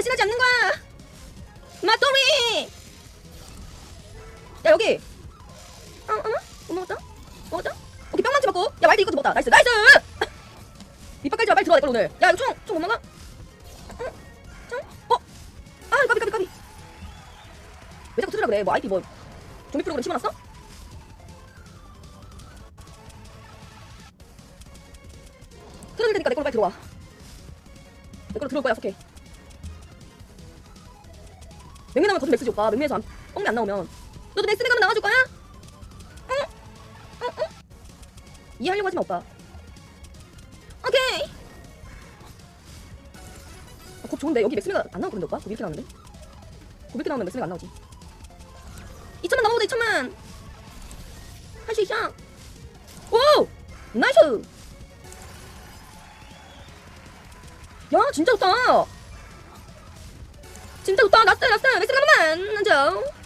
배신하지 않는 거야. 마토리! 야 여기. 어 어머? 못 먹었다? 먹었다? 오케이 뿅망치 먹고. 야 와이드 이것도 먹었다. 나이스 나이스! 밑밥 깔지 마 빨리 들어가 내걸 오늘. 야 이거 총 총 못 먹어? 응? 총? 어? 아왜 자꾸 틀으라 그래? 뭐 IP 뭐 좀비 프로그램 심어놨어? 틀어줄 테니까 내 걸로 빨리 들어와. 내 걸로 들어올 거야 약속해 맥미 나오면 더좀 맥스지 오빠 맥미에서 안, 뻥미 안 나오면. 너도 맥스 가면 나와줄 거야? 응? 응? 응? 이해하려고 하지 마 오빠. 오케이! 아, 곧 좋은데. 여기 맥스미가 안 나오거든요 오빠? 곧 이렇게 나오는데? 곧 이렇게 나오면 맥스미가 안 나오지. 2천만 넘어보자 2천만! 할 수 있어! 오! 나이스! 야 진짜 좋다 진짜 좋다 나스 나스 맥스 가만 앉아